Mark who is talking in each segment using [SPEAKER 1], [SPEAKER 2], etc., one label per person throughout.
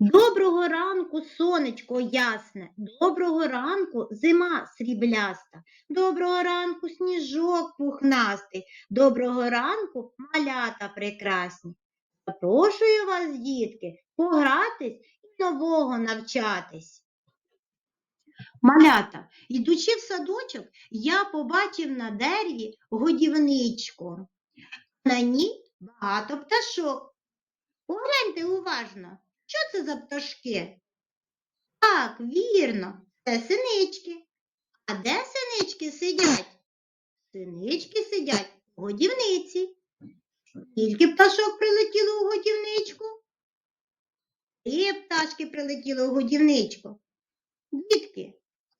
[SPEAKER 1] Доброго ранку, сонечко ясне, доброго ранку, зима срібляста, доброго ранку, сніжок пухнастий, доброго ранку, малята прекрасні. Запрошую вас, дітки, погратись і нового навчатись. Малята, ідучи в садочок, я побачив на дереві годівничку. На ній багато пташок. Погляньте уважно, що це за пташки? Так, вірно, це синички. А де синички сидять? Синички сидять у годівниці. Скільки пташок прилетіло у годівничку? Три пташки прилетіли у годівничку. Дітки,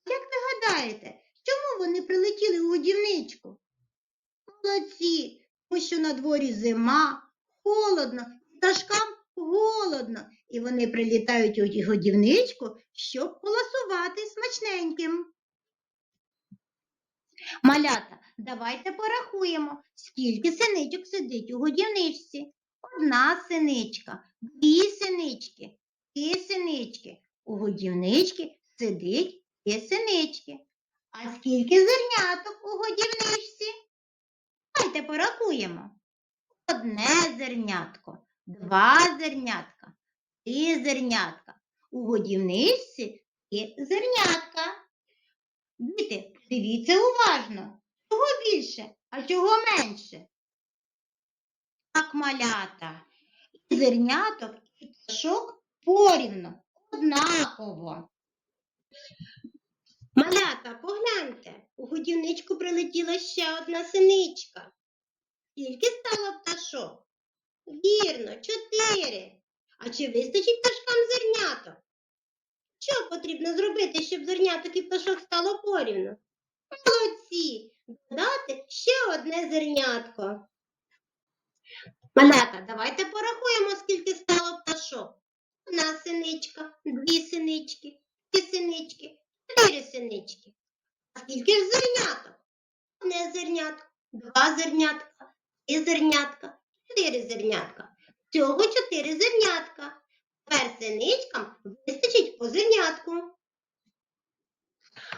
[SPEAKER 1] як ви гадаєте, чому вони прилетіли у годівничку? Молодці, тому що на дворі зима, холодно, пташкам голодно, і вони прилітають у годівничку, щоб поласувати смачненьким. Малята, давайте порахуємо, скільки синичок сидить у годівничці. Одна синичка, дві синички, три синички. У годівничці сидить три синички. А скільки зерняток у годівничці? Давайте порахуємо. Одне зернятко, два зернятка, три зернятка. У годівничці є зернятка. Діти, дивіться уважно. Чого більше, а чого менше? Так, малята. І зерняток, і пташок порівно, однаково. Малята, погляньте, у годівничку прилетіла ще одна синичка. Скільки стало пташок? Вірно, чотири. А чи вистачить пташкам зерняток? Що потрібно зробити, щоб зерняток і пташок стало порівну? Молодці! Додати ще одне зернятко. Малята, давайте порахуємо, скільки стало пташок. Одна синичка, дві синички, три синички, чотири синички. А скільки ж зерняток? Одне зернятко, два зернятка, три зернятка, чотири зернятка. Всього чотири зернятка. Тепер синичкам вистачить по зернятку.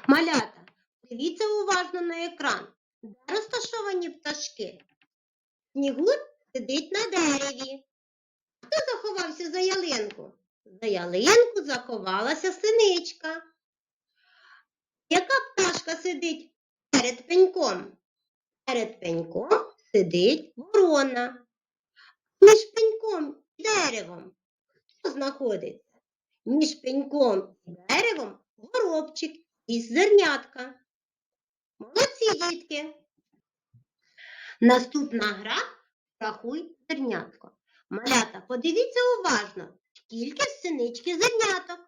[SPEAKER 1] Малята, дивіться уважно на екран. Де розташовані пташки? Снігур сидить на дереві. Хто заховався за ялинку? За ялинку заховалася синичка. Яка пташка сидить перед пеньком? Перед пеньком сидить ворона. Між пеньком і деревом хто знаходиться? Між пеньком і деревом горобчик із зернятка. Молодці, дітки. Наступна гра рахуй зернятко. Малята, подивіться уважно, скільки в синички зерняток.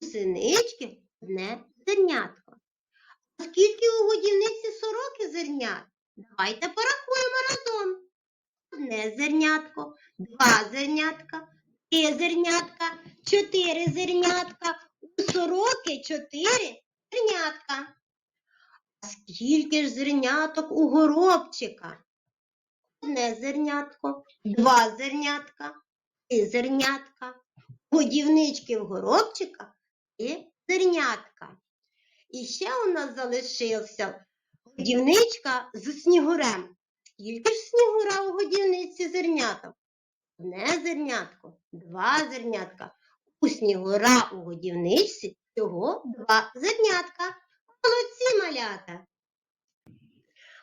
[SPEAKER 1] У синички одне зернятко. А скільки у годівниці сороки зернят? Давайте порахуємо разом. Одне зернятко, два зернятка, три зернятка, чотири зернятка, у сороки чотири зернятка. А скільки ж зерняток у горобчика? Одне зернятко, два зернятка, три зернятка, годівнички в горобчика і зернятка. І ще у нас залишився годівничка з снігурем. Скільки ж снігура у годівниці зерняток? Одне зернятко, два зернятка. У снігура у годівничці всього два зернятка. Молодці малята.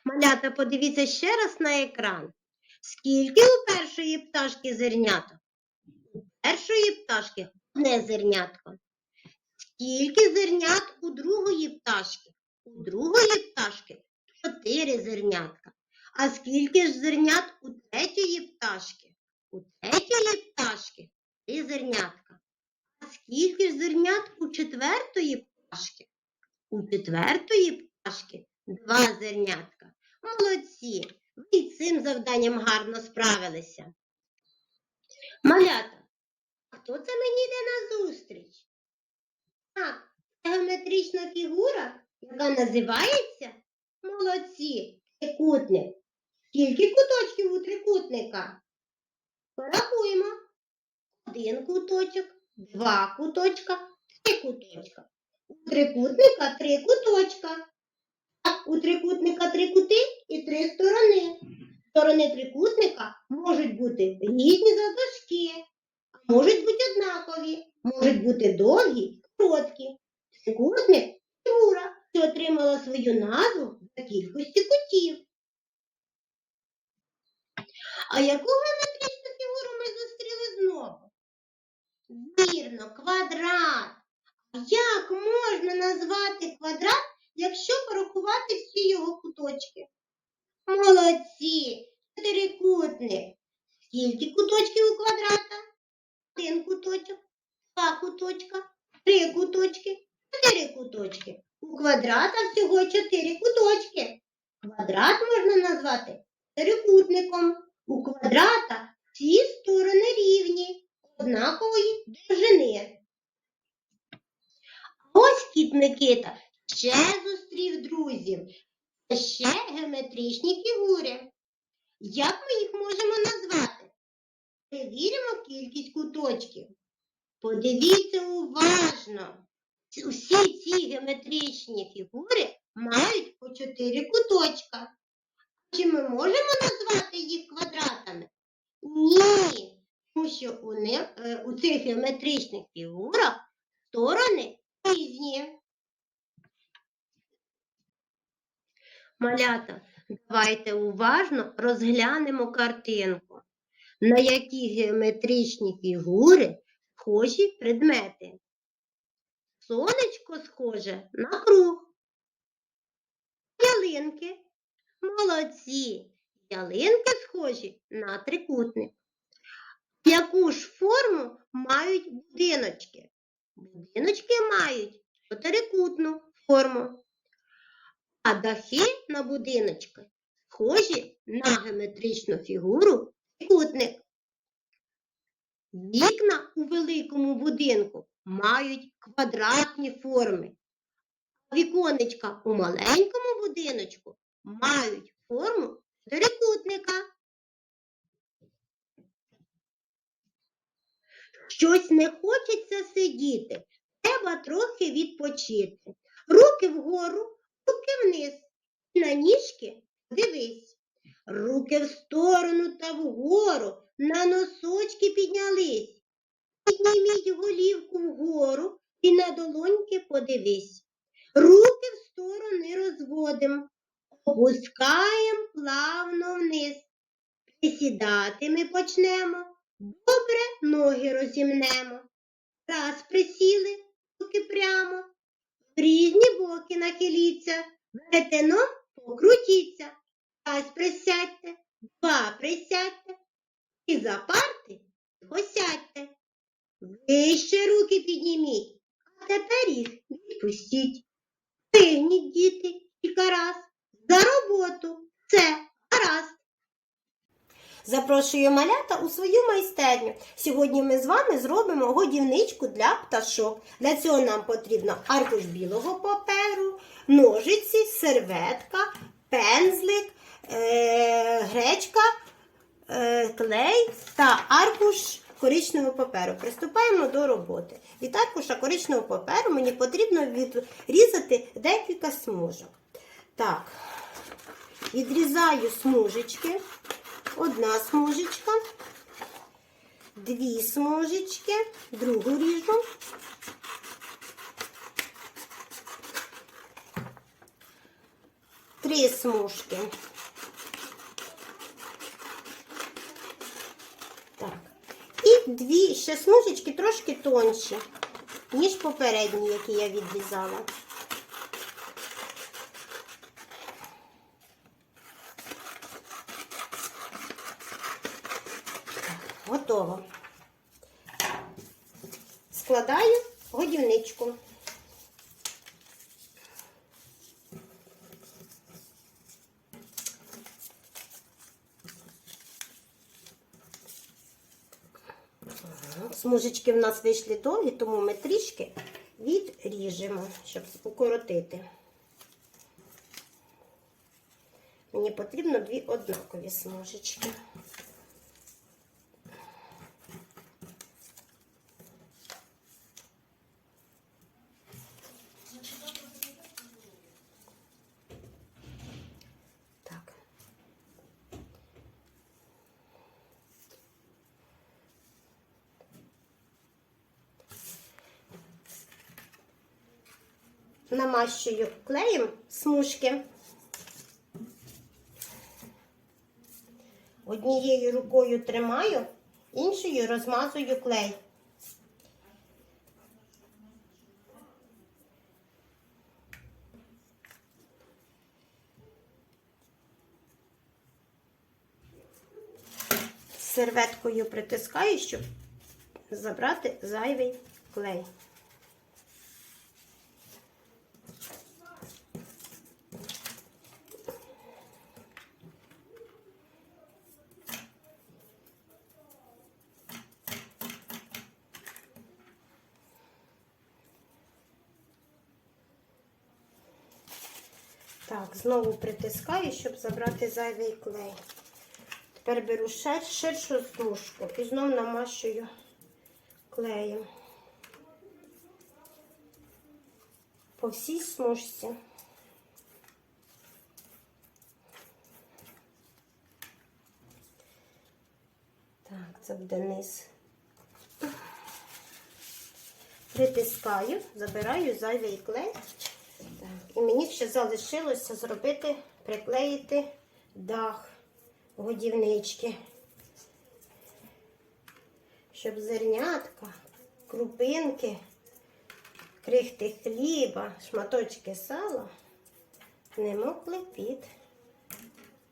[SPEAKER 1] Малята, подивіться ще раз на екран. Скільки у першої пташки зерняток? У першої пташки одне зернятко. Скільки зернят у другої пташки? У другої пташки чотири зернятка. А скільки ж зернят у третьої пташки? У третьої пташки три зернятка. А скільки ж зернят у четвертої пташки? У четвертої пташки два зернятка. Молодці! Ви й цим завданням гарно справилися. Малята, а хто це мені йде на зустріч? Так, це геометрична фігура, яка називається молодці, один куточок, два куточка, три куточка. У трикутника три куточка. У трикутника три кути і три сторони. Сторони трикутника можуть бути різні завдовжки, а можуть бути однакові, можуть бути довгі, короткі. Трикутник фігура, що отримала свою назву за кількості кутів. А яку геометричну фігуру ми зустріли знову? Вірно, квадрат. А Як можна назвати квадрат, якщо порахувати всі його куточки? Молодці! Чотирикутник. Скільки куточків у квадрата? Один куточок, два куточка, три куточки, чотири куточки. У квадрата всього чотири куточки. Квадрат можна назвати трикутником. У квадрата всі сторони рівні, однакової довжини. Ось кіт Микита ще зустрів друзів. Ще геометричні фігури. Як ми їх можемо назвати? Перевіримо кількість куточків. Подивіться уважно. Усі ці геометричні фігури мають по чотири куточка. Чи ми можемо назвати їх квадратами? Ні, тому що у, них, е, у цих геометричних фігурах сторони різні. Малята, давайте уважно розглянемо картинку, на які геометричні фігури схожі предмети. Сонечко схоже на круг. Ялинки. Молодці. Ялинки схожі на трикутник. Яку ж форму мають будиночки? Будиночки мають чотирикутну форму. А дахи на будиночки схожі на геометричну фігуру трикутник. Вікна у великому будинку мають квадратні форми. Віконечка у маленькому будиночку мають форму трикутника. Щось не хочеться сидіти, треба трохи відпочити. Руки вгору, руки вниз. На ніжки дивись. Руки в сторону та вгору, на носочки піднялись. Підніміть голівку вгору і на долоньки подивись. Руки в сторони розводимо, опускаємо плавно вниз. Присідати ми почнемо. Добре ноги розімнемо. Раз присіли, руки прямо. В різні боки нахиліться. Веретено покрутіться. Раз присядьте, два присядьте. І за парти посядьте. Вище руки підніміть, а тепер їх відпустіть. Вигніть, діти, кілька раз. За роботу. Це гаразд. Запрошую малята у свою майстерню. Сьогодні ми з вами зробимо годівничку для пташок. Для цього нам потрібно аркуш білого паперу, ножиці, серветка, пензлик, е- гречка, е- клей та аркуш коричневого паперу. Приступаємо до роботи. Від аркуша коричневого паперу мені потрібно відрізати декілька смужок. Так, відрізаю смужечки. Одна смужечка, дві смужечки, другу ріжу. Три смужки. Так. І дві ще смужечки трошки тонші, ніж попередні, які я відрізала. Готово. Складаю годівничку. Смужечки в нас вийшли довгі, тому ми трішки відріжемо, щоб укоротити. Мені потрібно дві однакові смужечки. Намащую клеєм смужки. Однією рукою тримаю, іншою розмазую клей. Серветкою притискаю, щоб забрати зайвий клей. Так, знову притискаю, щоб забрати зайвий клей. Тепер беру шир, ширшу смужку і знову намащую клеєм. По всій смужці. Так, це буде низ. Притискаю, забираю зайвий клей. І мені ще залишилося зробити, приклеїти дах годівнички, щоб зернятка, крупинки, крихти хліба, шматочки сала не мокли під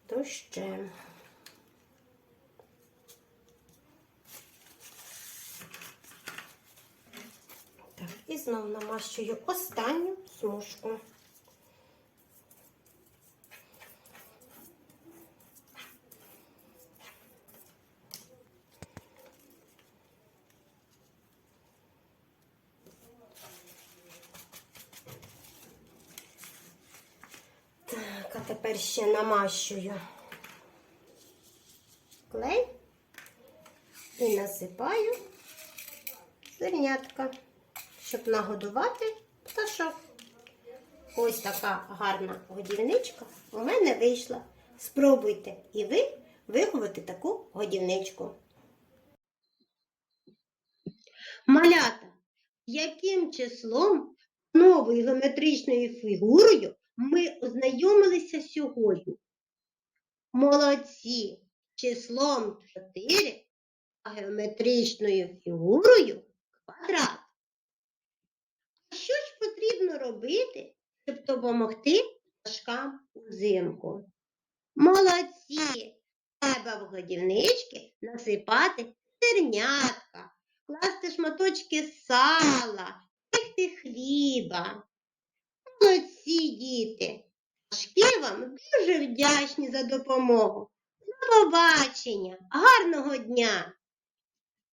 [SPEAKER 1] дощем. Так, і знову намащую останню смужку. Так, а тепер ще намащую клей і насипаю зернятка, щоб нагодувати пташок. Ось така гарна годівничка у мене вийшла. Спробуйте і ви виховати таку годівничку. Малята, яким числом новою геометричною фігурою ми ознайомилися сьогодні? Молодці! Числом 4, а геометричною фігурою квадрат. А що ж потрібно робити, щоб допомогти пташкам узимку? Молодці! Треба в годівнички насипати зернятка, класти шматочки сала, пекти хліба. Молодці, діти! Пташки вам дуже вдячні за допомогу. До побачення! Гарного дня!